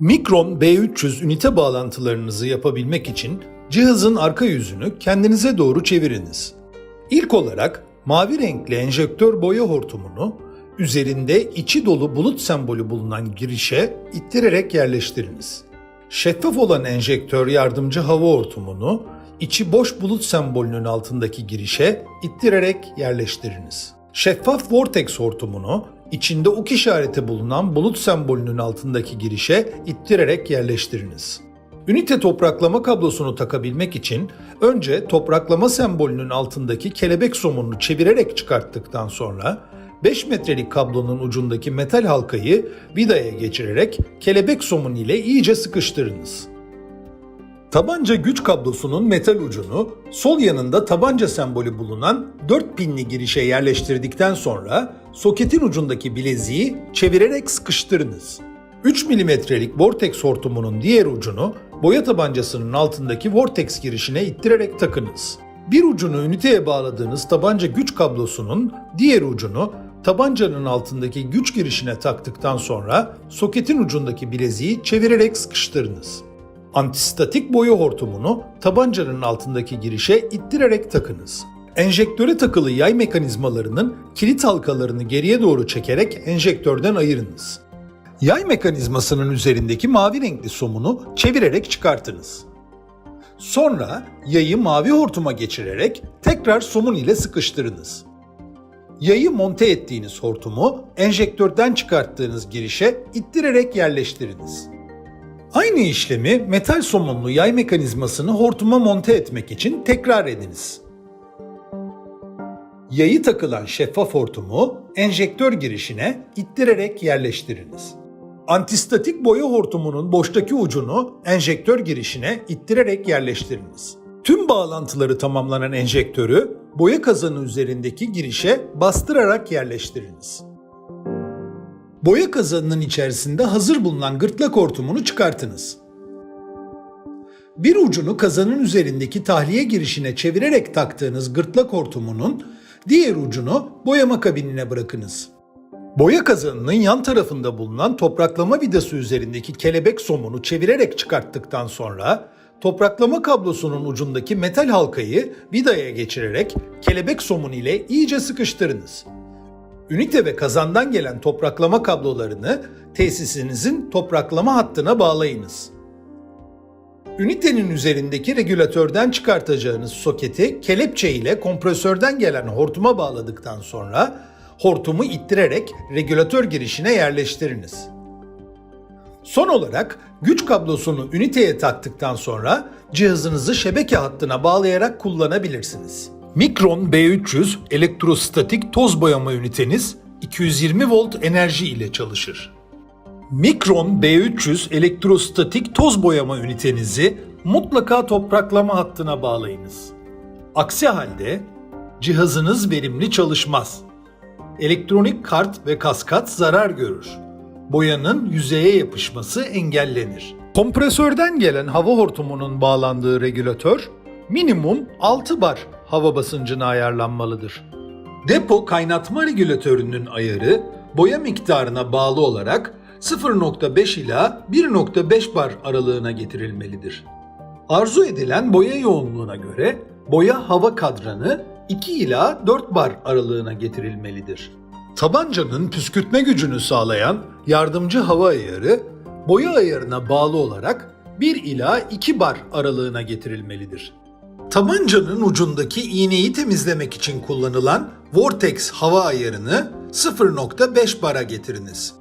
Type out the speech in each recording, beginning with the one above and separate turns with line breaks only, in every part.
Mikron B300 ünite bağlantılarınızı yapabilmek için cihazın arka yüzünü kendinize doğru çeviriniz. İlk olarak mavi renkli enjektör boya hortumunu üzerinde içi dolu bulut sembolü bulunan girişe ittirerek yerleştiriniz. Şeffaf olan enjektör yardımcı hava hortumunu içi boş bulut sembolünün altındaki girişe ittirerek yerleştiriniz. Şeffaf vortex hortumunu içinde ok işareti bulunan bulut sembolünün altındaki girişe ittirerek yerleştiriniz. Ünite topraklama kablosunu takabilmek için önce topraklama sembolünün altındaki kelebek somununu çevirerek çıkarttıktan sonra 5 metrelik kablonun ucundaki metal halkayı vidaya geçirerek kelebek somun ile iyice sıkıştırınız. Tabanca güç kablosunun metal ucunu sol yanında tabanca sembolü bulunan 4 pinli girişe yerleştirdikten sonra soketin ucundaki bileziği çevirerek sıkıştırınız. 3 milimetrelik vortex hortumunun diğer ucunu boya tabancasının altındaki vortex girişine ittirerek takınız. Bir ucunu üniteye bağladığınız tabanca güç kablosunun diğer ucunu tabancanın altındaki güç girişine taktıktan sonra soketin ucundaki bileziği çevirerek sıkıştırınız. Antistatik boya hortumunu tabancanın altındaki girişe ittirerek takınız. Enjektöre takılı yay mekanizmalarının kilit halkalarını geriye doğru çekerek enjektörden ayırınız. Yay mekanizmasının üzerindeki mavi renkli somunu çevirerek çıkartınız. Sonra yayı mavi hortuma geçirerek tekrar somun ile sıkıştırınız. Yayı monte ettiğiniz hortumu enjektörden çıkarttığınız girişe ittirerek yerleştiriniz. Aynı işlemi metal somunlu yay mekanizmasını hortuma monte etmek için tekrar ediniz. Yayı takılan şeffaf hortumu enjektör girişine ittirerek yerleştiriniz. Antistatik boya hortumunun boştaki ucunu enjektör girişine ittirerek yerleştiriniz. Tüm bağlantıları tamamlanan enjektörü boya kazanı üzerindeki girişe bastırarak yerleştiriniz. Boya kazanının içerisinde hazır bulunan gırtlak hortumunu çıkartınız. Bir ucunu kazanın üzerindeki tahliye girişine çevirerek taktığınız gırtlak hortumunun diğer ucunu boyama kabinine bırakınız. Boya kazanının yan tarafında bulunan topraklama vidası üzerindeki kelebek somunu çevirerek çıkarttıktan sonra topraklama kablosunun ucundaki metal halkayı vidaya geçirerek kelebek somun ile iyice sıkıştırınız. Ünite ve kazandan gelen topraklama kablolarını tesisinizin topraklama hattına bağlayınız. Ünitenin üzerindeki regülatörden çıkartacağınız soketi kelepçe ile kompresörden gelen hortuma bağladıktan sonra hortumu ittirerek regülatör girişine yerleştiriniz. Son olarak güç kablosunu üniteye taktıktan sonra cihazınızı şebeke hattına bağlayarak kullanabilirsiniz. Mikron B300 elektrostatik toz boyama üniteniz 220 volt enerji ile çalışır. Mikron B300 elektrostatik toz boyama ünitenizi mutlaka topraklama hattına bağlayınız. Aksi halde cihazınız verimli çalışmaz. Elektronik kart ve kaskat zarar görür. Boyanın yüzeye yapışması engellenir. Kompresörden gelen hava hortumunun bağlandığı regülatör minimum 6 bar hava basıncına ayarlanmalıdır. Depo kaynatma regülatörünün ayarı boya miktarına bağlı olarak 0.5 ila 1.5 bar aralığına getirilmelidir. Arzu edilen boya yoğunluğuna göre boya hava kadranı 2 ila 4 bar aralığına getirilmelidir. Tabancanın püskürtme gücünü sağlayan yardımcı hava ayarı boya ayarına bağlı olarak 1 ila 2 bar aralığına getirilmelidir. Tabancanın ucundaki iğneyi temizlemek için kullanılan Vortex hava ayarını 0.5 bara getiriniz.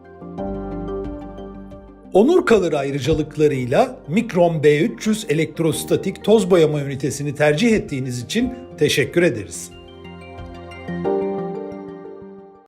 Onur Kalır ayrıcalıklarıyla Mikron B300 elektrostatik toz boyama ünitesini tercih ettiğiniz için teşekkür ederiz. Müzik